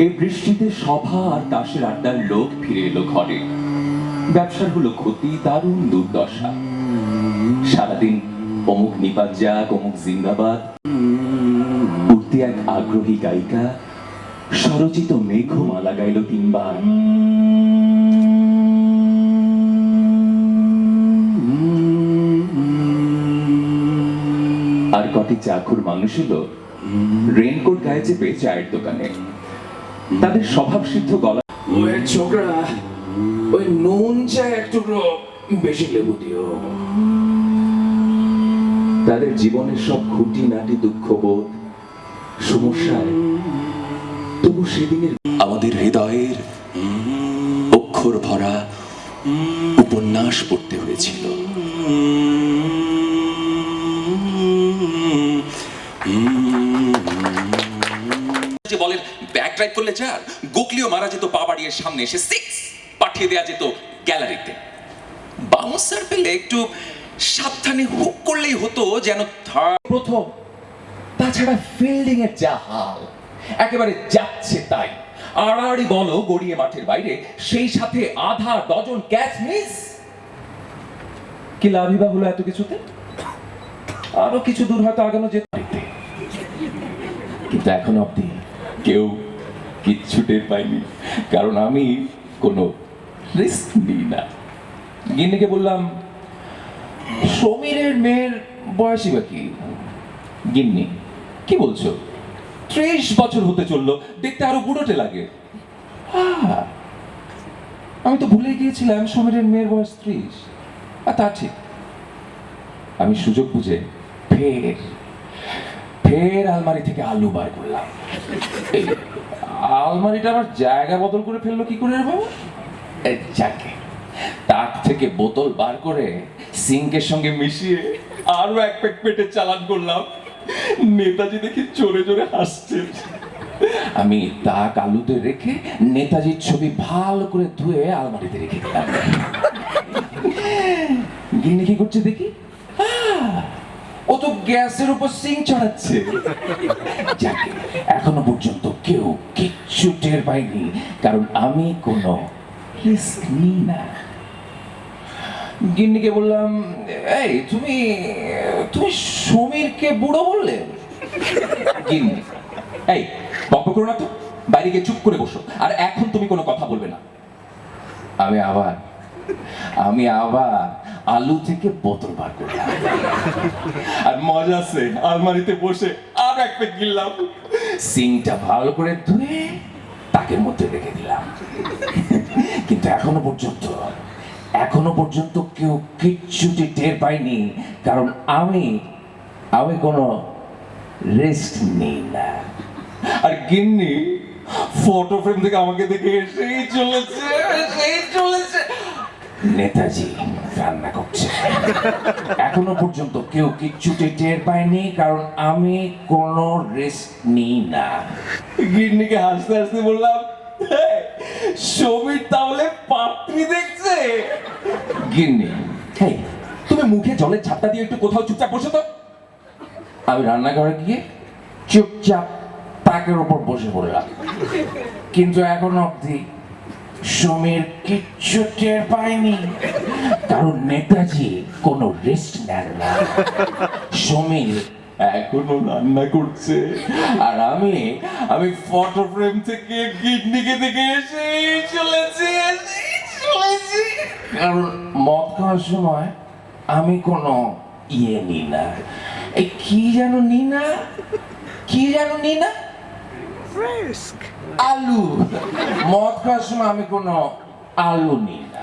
এই বৃষ্টিতে সভা আর তাসের আড্ডার লোক ফিরে এলো ঘরে। ব্যবসার হলো ক্ষতি, দারুণ দুর্দশা। সারাদিন অমুক নিপাত যাক অমুক জিন্দাবাদ। উঠতে এক আগ্রহী গায়িকা, স্বরচিত মেঘমালা গাইল তিনবার। আর কটি চাকুর মানুষ এলো। রেনকোট গায়ে চেপে চায়ের দোকানে। তাদের স্বভাব সিদ্ধ গলা ওই ছোকরা ওই নুন চায় একটু বেশি লেবু দিও তাদের জীবনের সব খুঁটি নাটি দুঃখবোধ সমস্যায়। তবু সেদিনের আমাদের হৃদয়ের অক্ষর ভরা উপন্যাস পড়তে হয়েছিল। যে বলেন ব্যাক ড্রাইভ করলে চার গোকলিও মারা যেত, পা বাড়িয়ে সামনে এসে সিক্স পাঠিয়ে দেওয়া যেত গ্যালারিতে বাউন্সার পেলে একটু সাবধানে হুক করলেই হতো যেন প্রথম, তাছাড়া ফিল্ডিং এর যা হাল, একেবারে যাচ্ছে তাই। আড়াআড়ি বলো গড়িয়ে মাঠের বাইরে, সেই সাথে আধা ডজন ক্যাচ মিস কি লাভই বা হলো এত কিছুতে? আরও কিছু দূর হয়তো আগানো যেতে। কিন্তু এখন অব্দি কেউ কিচ্ছু টের পাইনি কারণ আমি কোনো রিস্ক নিই না। গিন্নিকে বললাম, সমীরের মেয়ের বয়সই বা কি? গিন্নি, কি বলছো? ত্রিশ বছর হতে চলল, দেখতে আরও বুড়োটে লাগে। আমি তো ভুলে গিয়েছিলাম সমীরের মেয়ের বয়স ত্রিশ। আর তা ঠিক। আমি সুযোগ বুঝে ফের ফের আলমারি থেকে আলু বার করলাম। আলমারিটা আমার জায়গা বদল করে ফেলল কি করে বাবা? তাক থেকে বোতল বার করে সিঙ্কের সঙ্গে মিশিয়ে আরও এক প্যাক পেটে চালান করলাম। নেতাজি দেখি জোরে জোরে হাসছে আমি তাক আলুতে রেখে নেতাজির ছবি ভালো করে ধুয়ে আলমারিতে রেখে দিলাম। গিন্নি কি করছে দেখি। ও তো গ্যাসের উপর সিং চড়াচ্ছে। এখনও পর্যন্ত কেউ কিচ্ছু টের পায়নি, কারণ আমি কোনো রিস্ক নিই না। গিন্নিকে বললাম, এই, তুমি তুমি সমীরকে বুড়ো বললে? গিন্নি, এই বক করো না তো, বাইরে গিয়ে চুপ করে বসো, আর এখন তুমি কোনো কথা বলবে না। আমি আবার আমি আবার আলু থেকে বোতল বার করলাম আর মজা আছে আলমারিতে বসে আর এক প্যাক গিললাম সিংটা ভালো করে ধুয়ে তাকের মধ্যে রেখে দিলাম। কিন্তু এখনও পর্যন্ত এখনও পর্যন্ত কেউ কিচ্ছুটি টের পায়নি, কারণ আমি আমি কোনো রেস্ট নিই না। আর গিন্নি ফটো ফ্রেম থেকে আমাকে দেখে এসেই চলেছে এসেই চলেছে। নেতাজি রান্না করছে। এখনও পর্যন্ত কেউ কিচ্ছুটি টের পায়নি কারণ আমি কোনো রেস্ট নিই না। গিন্নিকে হাসতে হাসতে বললাম "এই, সমীর তাহলে পাত্রী দেখছে? গিন্নি তুমি মুখে জলের ঝাপটা দিয়ে একটু কোথাও চুপচাপ বসে তো। আমি রান্নাঘরে গিয়ে চুপচাপ তাকের উপর বসে পড়লাম। কিন্তু এখন অবধি সমীর কিচ্ছু টের পায়নি কারণ নেতাজি কোনো রেস্ট নেন না। সমীর, এখনও রান্না করছে। আর আমি আমি ফটো ফ্রেম থেকে কিডনিকে দেখে এসে চলেছি চলেছি। কারণ মদ খাওয়ার সময় আমি কোনো ইয়ে নিই না। এই কি যেন নিই না? কি যেন নিই না? আলু। মদ খাওয়ার সময় আমি কোনো আলু নিই না।